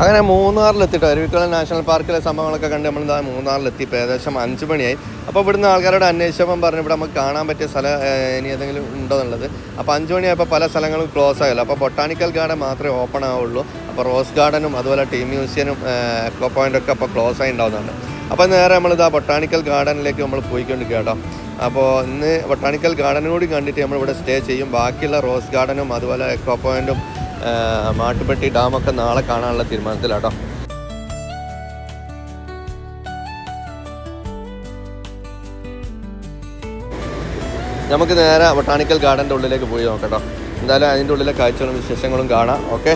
അങ്ങനെ മൂന്നാറിലെത്തിയിട്ട് അരുവിക്കുളം നാഷണൽ പാർക്കിലെ സംഭവങ്ങളൊക്കെ കണ്ട് നമ്മൾ ഇതാ മൂന്നാറിലെത്തി ഇപ്പോൾ ഏകദേശം അഞ്ച് മണിയായി. അപ്പോൾ ഇവിടുന്ന് ആൾക്കാരോട് അന്വേഷിച്ചപ്പം പറഞ്ഞു ഇവിടെ നമുക്ക് കാണാൻ പറ്റിയ സ്ഥലം ഇനി ഏതെങ്കിലും ഉണ്ടോ എന്നുള്ളത്. അപ്പോൾ അഞ്ച് മണിയായപ്പോൾ പല സ്ഥലങ്ങളും ക്ലോസ് ആയല്ലോ. അപ്പോൾ ബൊട്ടാണിക്കൽ ഗാർഡൻ മാത്രമേ ഓപ്പൺ ആവുള്ളൂ. അപ്പോൾ റോസ് ഗാർഡനും അതുപോലെ ടീം മ്യൂസിയനും എക്കോ പോയിന്റൊക്കെ അപ്പോൾ ക്ലോസ് ആയി ഉണ്ടാവുന്നുണ്ട്. അപ്പോൾ നേരെ നമ്മളിതാ ബൊട്ടാണിക്കൽ ഗാർഡനിലേക്ക് നമ്മൾ പോയിക്കൊണ്ടിരിക്കുക കേട്ടോ. അപ്പോൾ ഇന്ന് ബൊട്ടാണിക്കൽ ഗാർഡനും കൂടി കണ്ടിട്ട് നമ്മളിവിടെ സ്റ്റേ ചെയ്യും. ബാക്കിയുള്ള റോസ് ഗാർഡനും അതുപോലെ എക്കോ പോയിന്റും മാട്ടുപ്പെട്ടി ഡാമൊക്കെ നാളെ കാണാനുള്ള തീരുമാനത്തിലാട്ടോ. നമുക്ക് നേരെ ബൊട്ടാണിക്കൽ ഗാർഡന്റെ ഉള്ളിലേക്ക് പോയി നോക്കട്ടോ. എന്തായാലും അതിന്റെ ഉള്ളിലെ കാഴ്ചകളും വിശേഷങ്ങളും കാണാം. ഓക്കെ?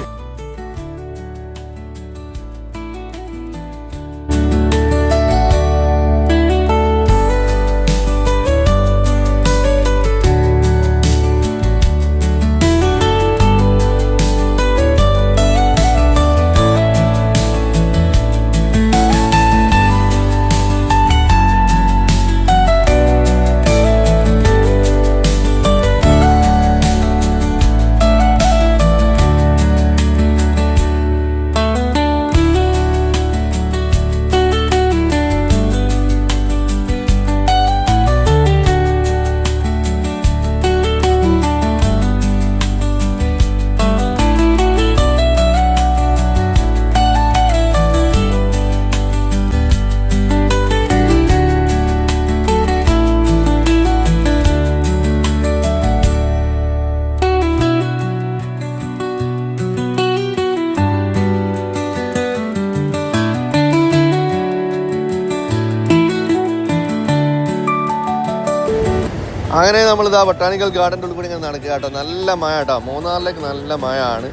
അങ്ങനെ നമ്മളിതാ ബൊട്ടാണിക്കൽ ഗാർഡന്റെ ഉള്ളിൽ കൂടി ഇങ്ങനെ നടക്കുക കേട്ടോ. നല്ല മഴ കേട്ടോ. മൂന്നാറിലേക്ക് നല്ല മഴ ആണ്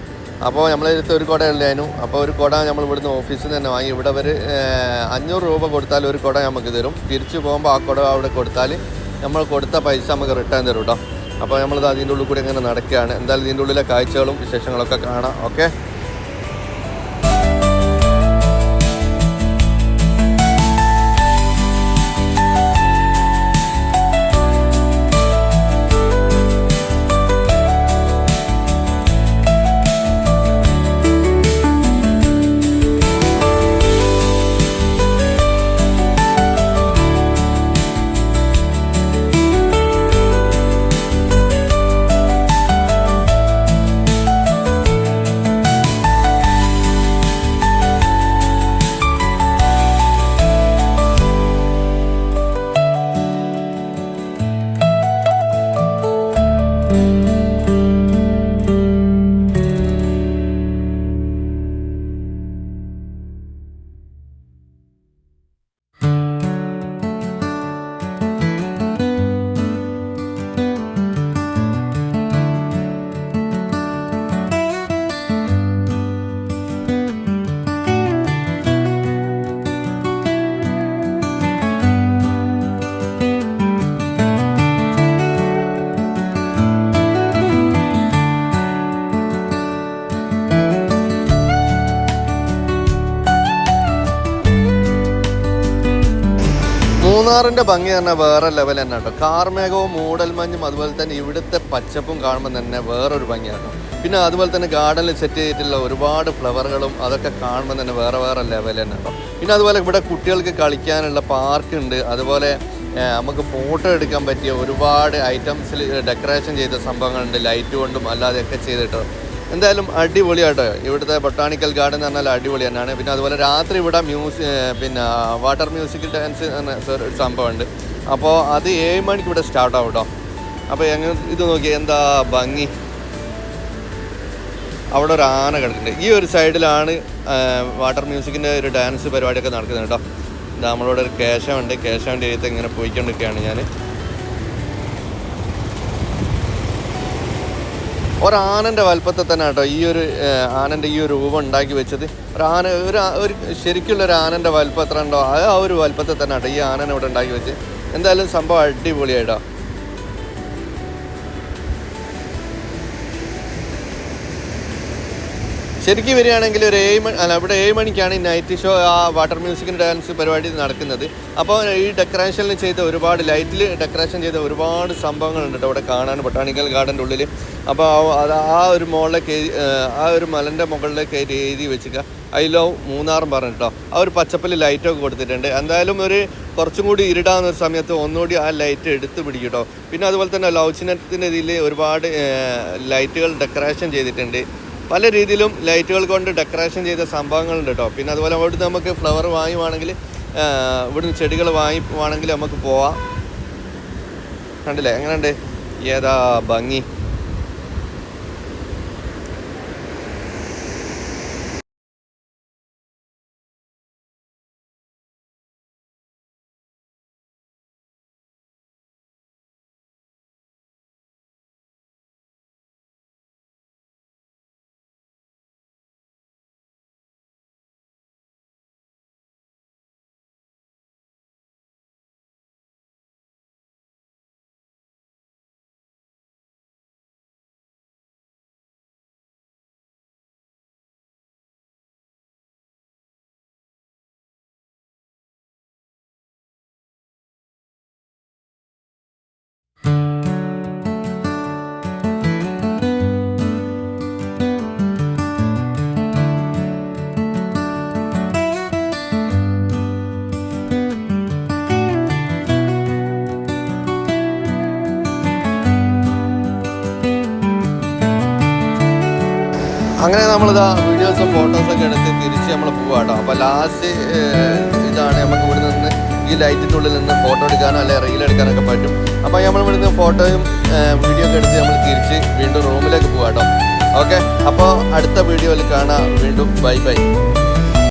അപ്പോൾ നമ്മളെടുത്ത് ഒരു കുട ഉള്ളതിനു അപ്പോൾ ഒരു കുട നമ്മൾ ഇവിടുന്ന് ഓഫീസിൽ നിന്ന് തന്നെ വാങ്ങി. ഇവിടെ ഒരു അഞ്ഞൂറ് രൂപ കൊടുത്താൽ ഒരു കുട നമുക്ക് തരും. തിരിച്ചു പോകുമ്പോൾ ആ കുട അവിടെ കൊടുത്താൽ നമ്മൾ കൊടുത്ത പൈസ നമുക്ക് റിട്ടേൺ തരും കേട്ടോ. അപ്പോൾ നമ്മളിത് അതിന്റെ ഉള്ളിൽ കൂടി ഇങ്ങനെ നടക്കുകയാണ്. എന്തായാലും ഇതിന്റെ ഉള്ളിലെ കാഴ്ചകളും വിശേഷങ്ങളൊക്കെ കാണാം. ഓക്കെ? മൂന്നാറിന്റെ ഭംഗി തന്നെ വേറെ ലെവൽ തന്നെ കേട്ടോ. കാർമേഘവും മൂടൽമഞ്ഞും അതുപോലെ തന്നെ ഇവിടുത്തെ പച്ചപ്പും കാണുമ്പോൾ തന്നെ വേറൊരു ഭംഗിയാണ്. പിന്നെ അതുപോലെ തന്നെ ഗാർഡനിൽ സെറ്റ് ചെയ്തിട്ടുള്ള ഒരുപാട് ഫ്ലവറുകളും അതൊക്കെ കാണുമ്പോൾ തന്നെ വേറെ വേറെ ലെവൽ തന്നെ കേട്ടോ. പിന്നെ അതുപോലെ ഇവിടെ കുട്ടികൾക്ക് കളിക്കാനുള്ള പാർക്ക് ഉണ്ട്. അതുപോലെ നമുക്ക് ഫോട്ടോ എടുക്കാൻ പറ്റിയ ഒരുപാട് ഐറ്റംസിൽ ഡെക്കറേഷൻ ചെയ്ത സംഭവങ്ങളുണ്ട്. ലൈറ്റ് കൊണ്ടും അല്ലാതെയൊക്കെ ചെയ്തിട്ടോ. എന്തായാലും അടിപൊളിയാട്ടോ. ഇവിടുത്തെ ബൊട്ടാണിക്കൽ ഗാർഡൻ എന്ന് പറഞ്ഞാൽ അടിപൊളി തന്നെയാണ്. പിന്നെ അതുപോലെ രാത്രി ഇവിടെ മ്യൂസിക് പിന്നെ വാട്ടർ മ്യൂസിക് ഡാൻസ് എന്ന ഒരു സംഭവമുണ്ട്. അപ്പോൾ അത് ഏഴ് മണിക്ക് ഇവിടെ സ്റ്റാർട്ട് ആവും കേട്ടോ അപ്പോൾ എങ്ങനെ ഇത് നോക്കി എന്താ ഭംഗി. അവിടെ ഒരു ആന കിടക്കുന്നുണ്ട്. ഈ ഒരു സൈഡിലാണ് വാട്ടർ മ്യൂസിക്കിന്റെ ഒരു ഡാൻസ് പരിപാടിയൊക്കെ നടക്കുന്നത് കേട്ടോ നമ്മളോട് ഒരു കേശമുണ്ട് കേശവന്റെ എഴുത്ത് ഇങ്ങനെ പോയിക്കൊണ്ടിരിക്കുകയാണ് ഞാൻ ഒരാനന്റെ വലുപ്പത്തെ തന്നെ കേട്ടോ ഈ ഒരു ആനന്റെ ഈ ഒരു രൂപം ഉണ്ടാക്കി വെച്ചത്. ആന ഒരു ഒരു ശരിക്കുള്ള ഒരു ആനന്റെ വലുപ്പം എത്ര ഉണ്ടോ ആ ഒരു വലുപ്പത്തെ തന്നെ കേട്ടോ ഈ ആനനെ ഇവിടെ ഉണ്ടാക്കി വെച്ച് എന്തായാലും സംഭവം അടിപൊളിയായിട്ടോ ശരിക്കും വരികയാണെങ്കിൽ ഒരു ഏഴ് മണി അല്ല ഇവിടെ ഏഴ് മണിക്കാണ് ഈ നൈറ്റ് ഷോ ആ വാട്ടർ മ്യൂസിക്കിന്റെ ഡാൻസ് പരിപാടി നടക്കുന്നത്. അപ്പോൾ ഈ ഡെക്കറേഷനിൽ ചെയ്ത ഒരുപാട് ലൈറ്റിൽ ഡെക്കറേഷൻ ചെയ്ത ഒരുപാട് സംഭവങ്ങളുണ്ട് കേട്ടോ അവിടെ കാണാൻ ബൊട്ടാണിക്കൽ ഗാർഡന്റെ ഉള്ളിൽ അപ്പോൾ അത് ആ ഒരു മുകളിലേക്ക് കയറി ആ ഒരു മലന്റെ മുകളിലേക്ക് കയറി എഴുതി വെച്ചിട്ട് ഐ ലവ് മൂന്നാറും പറഞ്ഞിട്ടോ ആ ഒരു പച്ചപ്പൽ ലൈറ്റൊക്കെ കൊടുത്തിട്ടുണ്ട്. എന്തായാലും ഒരു കുറച്ചും കൂടി ഇരുടാവുന്ന ഒരു സമയത്ത് ഒന്നുകൂടി ആ ലൈറ്റ് എടുത്ത് പിടിക്കും കേട്ടോ. പിന്നെ അതുപോലെ തന്നെ ലവ് ചിഹ്നത്തിന്റെ ഇതിൽ ഒരുപാട് ലൈറ്റുകൾ ഡെക്കറേഷൻ ചെയ്തിട്ടുണ്ട്. പല രീതിയിലും ലൈറ്റുകൾ കൊണ്ട് ഡെക്കറേഷൻ ചെയ്ത സംഭവങ്ങളുണ്ട് കേട്ടോ പിന്നെ അതുപോലെ അവിടുന്ന് നമുക്ക് ഫ്ലവർ വാങ്ങുവാണെങ്കിൽ ഇവിടുന്ന് ചെടികൾ വാങ്ങിക്കുവാണെങ്കിൽ നമുക്ക് പോവാം. കണ്ടില്ലേ? എങ്ങനെയുണ്ട്? ഏതാ ഭംഗി? അങ്ങനെ നമ്മളിതാ വീഡിയോസും ഫോട്ടോസൊക്കെ എടുത്ത് തിരിച്ച് നമ്മൾ പോവാട്ടോ. അപ്പോൾ ലാസ്റ്റ് ഇതാണ് നമുക്ക് ഇവിടെ നിന്ന് ഈ ലൈറ്റിന്റെ ഉള്ളിൽ നിന്ന് ഫോട്ടോ എടുക്കാനോ അല്ലെങ്കിൽ റീൽ എടുക്കാനൊക്കെ പറ്റും. അപ്പോൾ നമ്മൾ ഇവിടെ നിന്ന് ഫോട്ടോയും വീഡിയോ ഒക്കെ എടുത്ത് നമ്മൾ തിരിച്ച് വീണ്ടും റൂമിലേക്ക് പോവാട്ടോ. ഓക്കെ അപ്പോൾ അടുത്ത വീഡിയോയിൽ കാണാം. വീണ്ടും ബൈ ബൈ